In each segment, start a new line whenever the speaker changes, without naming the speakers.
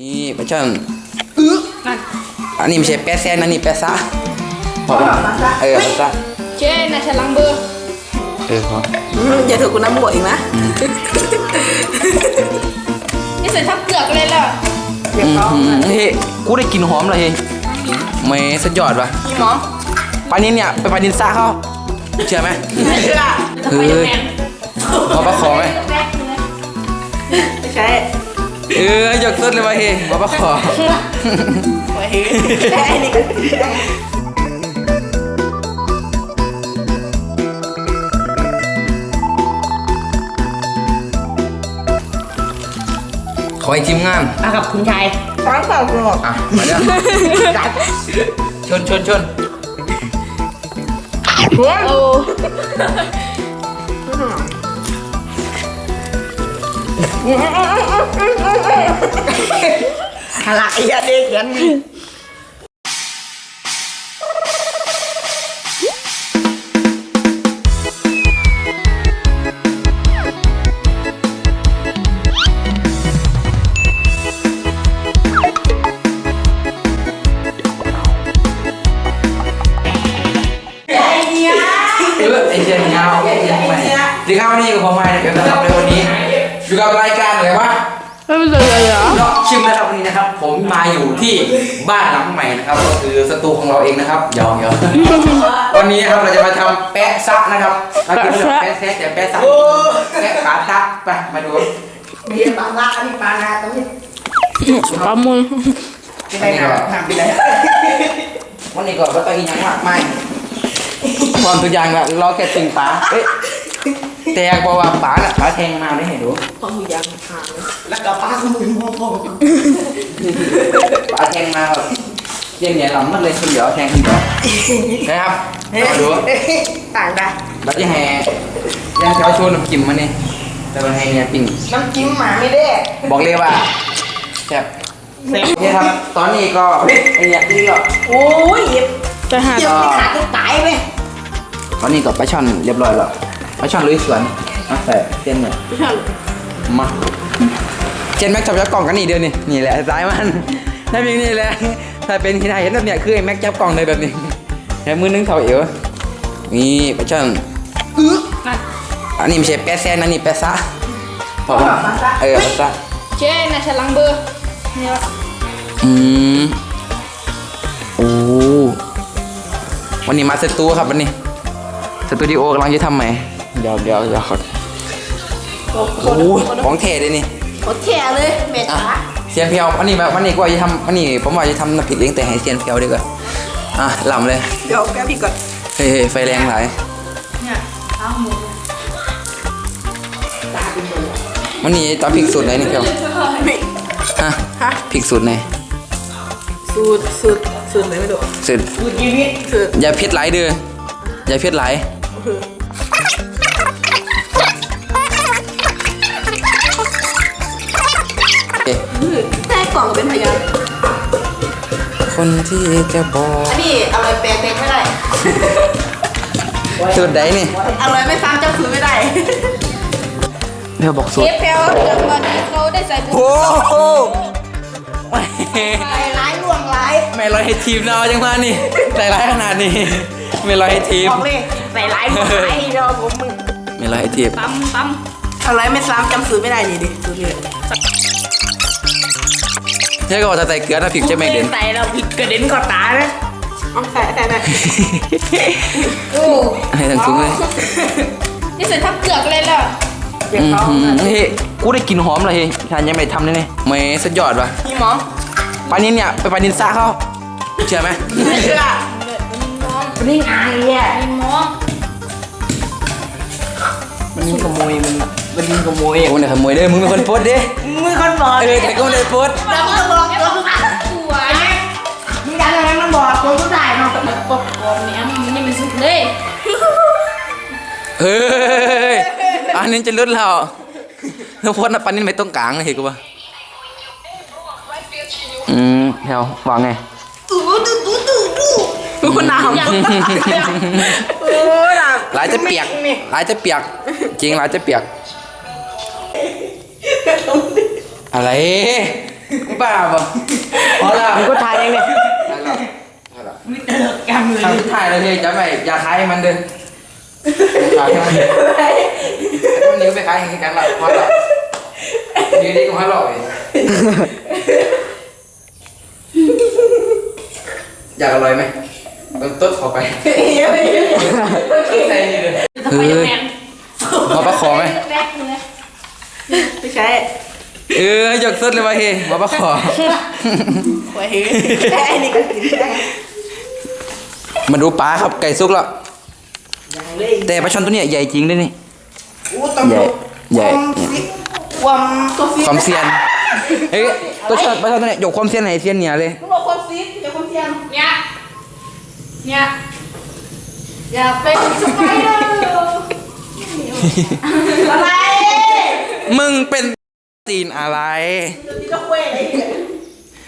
นี่ปลาช่อนอันนี้ไม่ใช่แปะแซนอันนี้แปะซะพอปะเออแปะซะ
เจ๊น่าฉลังเบอร์
เออพอ
อืมอย่าถูกกูน้ำบวกอีกนะ
นี่ใส่ทับเกือกเลยล่ะ
เรียบร้อย
อืมเฮ้ยกูได้กลินหอมเลยเฮ้ยไม่สุดยอดว่ะ
พี่หมอ
ปลานี้เนี่ยไปปลาดินซ่าเขาเชื่อไหม
ไม่เชื่อ
เฮ้ย ออยกต้นเลยว่ะเฮ้ยพอปลาขอ
โอ้ยแค่นี้ก็
ขอให้ทีมงาน
มากับคุณชายฟังเปล่าคุณหมอ
อะ มาเด้อชนชนชน
โอ้
หลักอีกอันเด็กยันมี
เออไอเจนเงาไอเจนใหม่ดีครับวันนี้กับผมใหม่นะครับ อยู่กับรายการอะไรวะ
ไม่เป็นไรเหรอ
เนาะชิมนะครับวันนี้นะครับ ผมมาอยู่ที่บ้านหลังใหม่นะครับ ก็คือสตูของเราเองนะครับยองยองวันนี้นะครับเราจะมาทำแปะซักนะครับเราจะไม่ทำแปะแซะแต่แปะซักแปะขาซักไปมาดู
มีปลาละมีปลานาตรงนี้
ปลามุน
ที่ไหนนะน้ำไปไหน
วันนี้ก็ไม่ต้องกินยังมากไม่ความตัวอย่างละรอแค่ตึงป๋าเอ้ย แต่อยากบอกว่าป๋าน่ะป๋าแทงมาได้เห็นดู
พอมียางหางแล้วก็ปลาขมุนมองมอง
ป๋าแทงมาแบบเยี่ยงเนี่ยหลังมันเลยคนเดียวแทงคนเดียวนะครับมาดู
ต่างได้
เราจะแห่ยังเช้าชวนน้ำจิ้มมาเนี่ยแต่มันแห่เนี่ยปิ้ง
น้ำจิ้มหมาไม่ได้
บอกเลยว่าแซ่บ
เซ็ง
นี่ครับ ตอนนี้ก็เฮ้ยไอเนี่ยนี่ก็
โอ้ยเย็บ
จะหา
เย็บไม่ขาดจะตายเลย
ตอนนี้ก็ปลาช่อนเรียบร้อยแล้ว ปลาช่อนลุยสวนมาใส่เส้นเนี่ยมาเจนแม็กจับจับกล่องกันนี่เดียวนี่นี่แหละสายมันถ้าเป็นนี่แหละถ้าเป็นที่ไหนเห็นแบบเนี้ยคือไอ้แม็กจับกล่องเลยแบบนี้แค่มือนึงเท่าเอวนี่ปลาช่อนอันนี้ไม่ใช่แปะแซนอันนี้แปะซะพอปะเออแปะซะ
เจ๊น่าฉลังเบอร์เนี่ยวะ
อืมโอ้วันนี้มาสตูครับวันนี้สตูดิโอกำลังจะทำใหม่ เดี๋ยวเดี๋ยวเดี๋ยวขอโอ้โหของเทเลยนี่
โคตรแท่เลยเม็ด
อะ
ขา
เซียนเพียววันนี้แบบวันนี้ก็ว่าจะทำวันนี้ผมว่าจะทำน้ำพริกเลี้ยงแต่ให้เซียนเพียวดีกว่าอะลำเลย
เดี๋ยวแกพี่ก่อน
เฮ้ยเฮ้ยไฟแรงหลาย
เนี่ยเอาหมู
ตาเป็นตัว
วันนี้ตอนพริกสูตรไหนนี่เพียว
ไม่
ฮะ
ฮะ
พริกสูตรไหน
สูตรสูตรสูตรไหนไม่รู้
สูตร
สูตรชีวิตสูตร
อย่าเผ็ดหลายเด้ออย่าเผ็ดหลาย เก
ล่องก็เป็นพยาน
คนที่จะบอก
อันนี้อร่อยแปลกแปลกไม่ได้
สูตรไหนนี่
อร่อยไม่ซ้ำเจ้าคืนไม่ได้
เพียวบอกสู
เช
ตร
ฟแพลวจากวันนี้เขาได้ใส่บุ
โอ้โหไม่
ใส่ร้ายล่วงร้าย
ไม่ร้อยให้ทีมเราจังมานี่ใจร้ายขนาดนี้ ไม่ร้อยให้ทีม
บอกเลยใส่ร้ายล่วงร้ายรอผมมึง
ไม่ร้อยให้ทีม
ตำต
อร่อยไม่ซ้ำจำสูตรไม่ได้นี่ดิสูตรนี้
ใช่ก็บอกจะใส่เกลือถ้าผิดจะไม่เด่น
ใส่เราผิดกระเด็นก็ตาเลยเอาใส่ใส่ใส่ำ
โอ้
ให้ทั้งซุ้งเลย
นี่ใส่ทับเกือกเลยล่ะ
เรียบ
อื้อ
ร้อย
หือเฮ้ยกูได้กลินหอมเลยเฮ้ยทานยังไม่ทำเลยเนี่ยไม่สุดยอดว่ะ
พี่หมอ
ปลานี้เนี่ยไปปลาดินซ่าเขาเชื่อไหม
ไม่เชื่อ
มอง
นี่ไงเนี่ย
มีมอง
มันยิงขโมยมัน มันยิงขโมย
โอ้เนี่ยขโมยเด้อมึงเป็นคนโพสต์ดิ
มือคนบอก
เออแต่ก็ไม่ได้โพสต์
แล้วก็บอกตัวทุกอัน
สวย
มึงยังไงมันบอกตัวทุกได้เนาะ
มันปกกรอบเนี่ยมันยังเป็นสุกเลย
เฮ้ยอันนี้จะลดเราแล้วโพสต์นะปลานี้ไม่ต้องกลางเลยเห็นกูป่ะอืมแถววางไง
ตู้ตู้ตู้ตู้ตู้คุณน้ำโอ้ยน้ำ
หลายจะเปียกหลายจะเปียก จริงหลายจะเปียก อะไรบ้าปะพอแล้ว
มึงก็ทายเองเนี่ย
ได้แล้วได้แล้ว
มีเตลกำเลย
ทำถ่ายเลยเฮ้ยจะไปอย่าขายให้มันเด้อขายให้มันมันนิ้วไปขายให้กันละพอแล้วยืนดีก็พอแล้วอยากอร่อยไหมต้องต้นขอไปใส่นี่เลย
จะไปยังแมน
มาประคอไหม
แรกเลย
ไม่ ใช่
เออหยกสุดเลยว่ะเฮ้มาประคอ
หัวเฮ้ยไอ้นี่ก็กินได้
มาดูปลาครับไก่สุกแล้ว
ยังเลย
แต่ปลาช่อนตัวเนี้ยใหญ่จริงด้วยนี่
อู้ต้อง
ใหญ่ใหญ่
ความตัวซี
ความเซียนเฮ้ยตัวช่อนปลาช่อนตัวเนี้ยหยกความเซียนไหนเซียนเหนียเลย
มึงบอกความซีดอย่าความเซียน
เนี่ยเนี่ยอย่าเป็นสไปเดอร์
อะไร
มึงเป็นตีนอะไร
ตัวนี้ก็เว้ยอะไรเนี่ย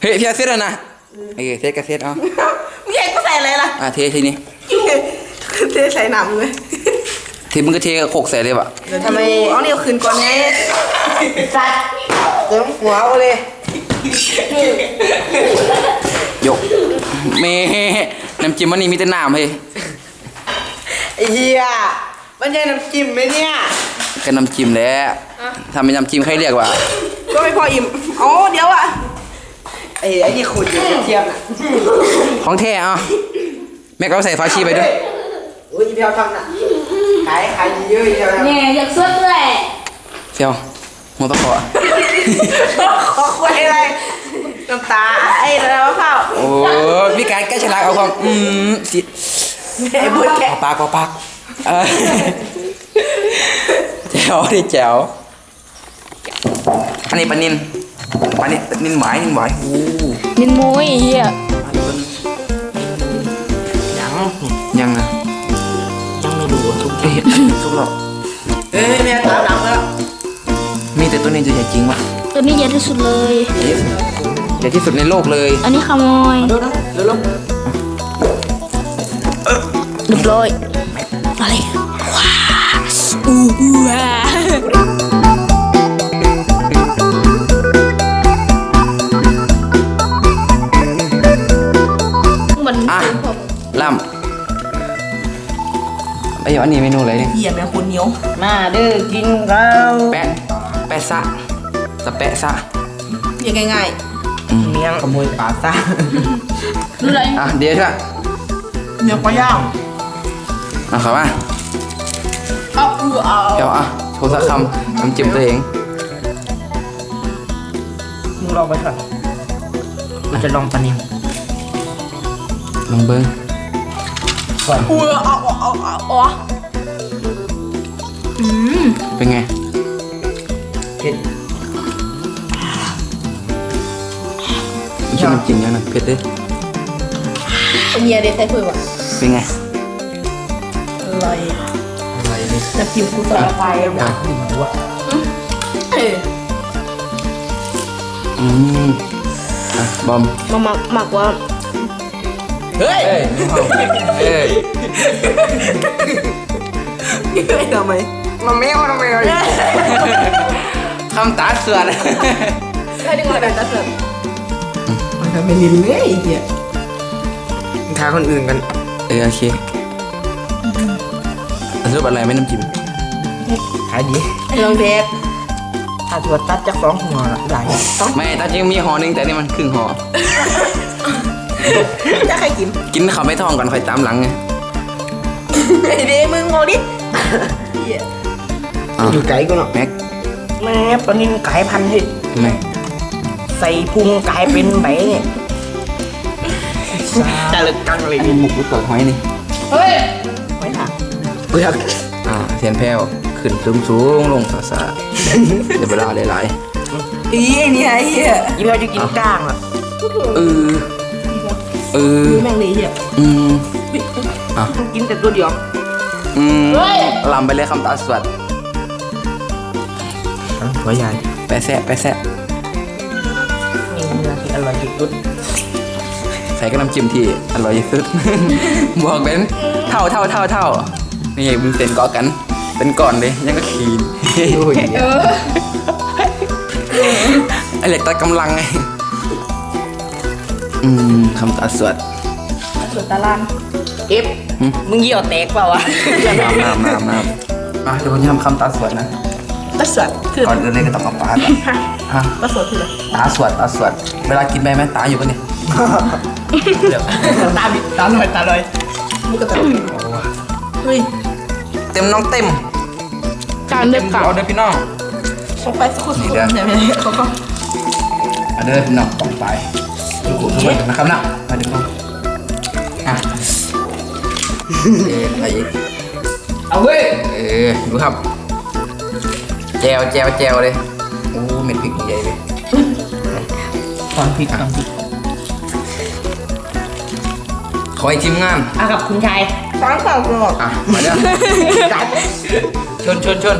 เฮ้ยพี่เอาเซตแล้วนะเออเซตกับเซตเอา
มึงอยากกูใส่อะไรล่ะ
อะเททีนี้
เทใส่หนำเลย
ทีมึงก็เทโขกใส่เลยว่ะ
เดี๋ยวทำไมเอาเนี่ยคืนก่อนไงสัตว์เดี๋ยวหัวเอาเลย
หยกเมน้ำจิ้มมันนี่มีแต่น้ำเฮ้ย
ไอ้เหี้ยมันใช่น้ำจิ้มไหมเนี่ย
ก็น้ำจิ้มแหล้วทำเป็นน้ำจิ้มใครเรียกว่า
ก็ไม่พออิ่มอ๋อเดี๋ยวอะไอ้ไอ้นี่ขูดอยู่เทียมน่ะ
ของแท้อะแม่ก็เอาใส่ฟ้าชีไปด้วย
โอ้ยเดียวทำน่ะขายขายเยอะๆเดียวทำ
เนี่ยอยากสุดเลย
เฟียวหัวตะขอ
ขอคุยอะไรน้ำตาไอ้แล้วมะพร้าว
โอ้พี่การใกล้ฉลากเอาความอืมสิ
ไอ้บุญแก
เอาปากเอาปากเออแจ๋ วดิแจ๋วอันนี้ปลานินปลานินนินหวายนินหวายโอ้
นินมุ้ยเฮีย
ยัง
ยังนะ
ยังไม่ดูทุก
เอ๊ะทุกหรอก
เอ้ยแม่ตามหลังแล้ว
มีแต่ตัวนี้จะใหญ่จริงวะ
ตัวนี้ใหญ่ที่สุดเลย
ใหญ่ที่สุดในโลกเลย
อันนี้ขโมย
เร็วนะเร็วเร็ว
เรียบร้อยอะไร ว้าอู้ว้ามัน
อะล่ำไอ้ยอันนี้เมนูอะไรเนี่ย
เหี้ยแม่คนเหนียวมาเด้อกินข้าว
แปะ แปะซะสะแปะซะ
เรียกง่าย
อืม
ๆเมียงขโมยปลาซ่า
ดูอะไร
อะเดี๋ยวเถอะ
เมียงปลาย่าง
เอาเข้ามา
เอาอูเอา
เดี๋ยวอะโชว์สักคำน้ำจิ้มตัวเอง
มึงลองไปเถอะกูจะลองปลานิม
ลองเบิ้ง
ก่อน
อู้เอาเอาเอาเอาเอา
เป็นไง
เผ็ด
ไม่ใช่น้ำจิ้มยังนะเผ็ดเด้อ
เมียเด็ดใส่เผือก
เป็นไง
อร่อย
อะไรเนี่ย
น้ำจิ้มกูใส่ไป
อยากกินหัว
เออ
อืมอะบอม
มาหมักหมักว่า
เฮ้ย
เอ้ยเอ้ย
ไม่ทำไมมาแมวทำไมอะ
คำตาเสือน
ไม่ได้มาแต่จะเสิร์ฟมันทำเป็นลิ้นเลยไอ้เหี้ย
ทาคนอื่นกัน
เออโอเค อันรูปอะไรไม่น้ำจิ้ม
ขายดี
ลองเด็ก
ถ้าตัวตัดจากสองหัวละได้ต้อง
ไม่ตาจริงมีห่อหนึงแต่นี่มันครึ่งห่อ
จะใครกิน
กินเขาไม่ท้องก่อนค่อยตามหลังไง
ไอ้เด้มึงงงดิเหี้ย
อะ
อยู่ไกลกูเนาะ
แม็ก
แม่ปลานิมกลายพันธุ์ให้
ทำไม
ใส่พุงกลายเป็นไหนเนี่ยจะลึกกังเลย
ไอ้หมุกหรือเปลือกหอยนี่
เฮ้ย
ไม่ถาม
เป ลือก
อ่าเทียนแพ้วขึ้นสูงสูงลงซาซาเดี๋ยวเวลาหลาย
อีไอ้เนี่ยไอ้เหี้ย
ยี่ห้อจะกินก้างอะ
ๆเออเออ
ดูแม่งเลยเหี้ย
อืม อะ
กินแต่ตัวเดียว
อืม
เฮ้ย
ลำไปเลยคำตาสวัสด
หัวใหญ่
แปะแซะแปะแซะ
นี่เนื้อที่อร่อยที่สุด
ใส่กับน้ำจิ้มที่อร่อยที่สุด บอกเลยเท่าเท่าเท่าเท่า นี่ไงมึงเต้นเกาะกัน เป็นก่อนเลยยังก็ขีน
โอ้ย
เออ
ไอเหล็กตัดกำลังไงอืมคำตัดสวด
สุดตาราง
เอฟมึงเหี่ยวแตกเปล่าวะ
น้ำน้ำน้ำน้ำมาเดี๋ยวผมจะทำคำตาสวดนะ
ตาสวดคือ
ก่อนอื่นเลยก็ต้องเอาปลาก่อนฮะ
ตาสวดคืออะไร
ตาสวดตาสวด เวลากินไปไหมตาอยู่ปะเนี่ยเดี๋ยว
ตาดิตาหน่อยตาเลยมึงก็ตาเฮ้ย
เต็มน้องเต็ม
การเด็บเก่า
เอาเด้อพี่น้อง
เขาไปสักคนสักคนเนี่ยไม่ได้เขาก็
เอาเด้อพี่น้องต้องไปดูกูทุกคนนะครับนะมาดูกันอะเอ๊ะอะไรอีกเอาเว้ยเออดูครับ แจวแจวแจวเลยโอ้เม็ดพริกใหญ่เลย
ตอนพริกตอนพริก
ขอให้ทีมงาน
อะกับคุณชาย
ฟังเปล่าหรอก
อะมาเด้อชนชน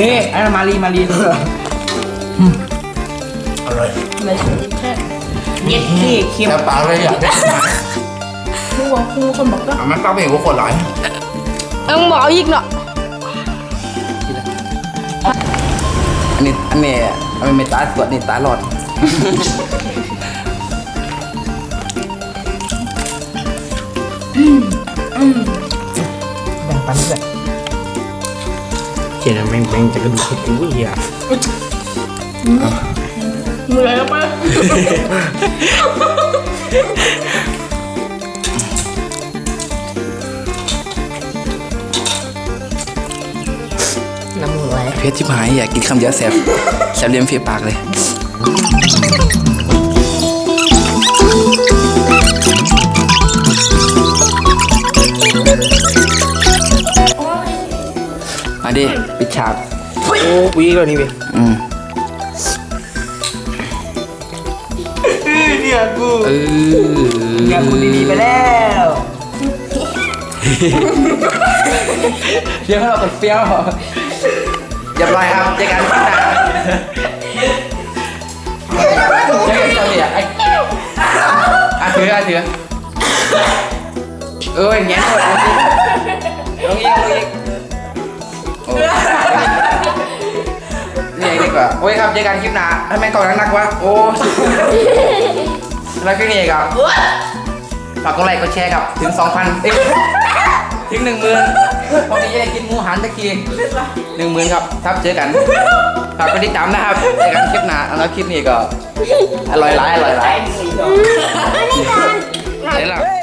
เฮ้
ไอ้มารีมารี
อร่อย
ไม่ใช่แค่เย็ดขี้เค็ม
แล้วปลาเลยอะ
ครูบอกครูคนบอกก็
อะมันปลาเป็นหัวคนหลาย
เอ็งบอกอีกเนาะ
อันนี้อันนี้อันนี้ไม่ตาสวดนี่ตาหลอด
แบ่งปันด้วย เขียนแม่งแม่งจะกระดูกให้กูเหี้ย
เหนื่อยแล้วปะ
น้ำมือไว้
เพชรที่หายอยากกินคำเดียวแสบแสบเลียมเฟียปากเลย มาดิปิดฉาก
โอ้กูยิงแล้วนี่เว้ย
อืม
เนี่ยกู
เออ
เนี่ยกูดีๆไปแล้ว
เฟี้ยวเราตัดเฟี้ยวเรียบร้อยครับเจอกันที่หน้าเจอกันตอนนี้อะไอ้อะถืออะถือเอออย่างเงี้ยหมดลงอีกลงอีก นี่ดีกว่าโอ้ยครับเจอกันคลิปหน้าทำไมกล่องหนักๆวะโอ้แล้วก็นี่ครับฝากกดไลค์กดแชร์ครับถึง 2,000เอ้ยถึง 10,000พอดีจะได้กินหมูหันสักทีหนึ่งหมื่นครับครับเจอกันฝากกดติดตามนะครับเจอกันคลิปหน้าแล้วคลิปนี้ก็อร่อยร้ายอร่อยร้าย
อัน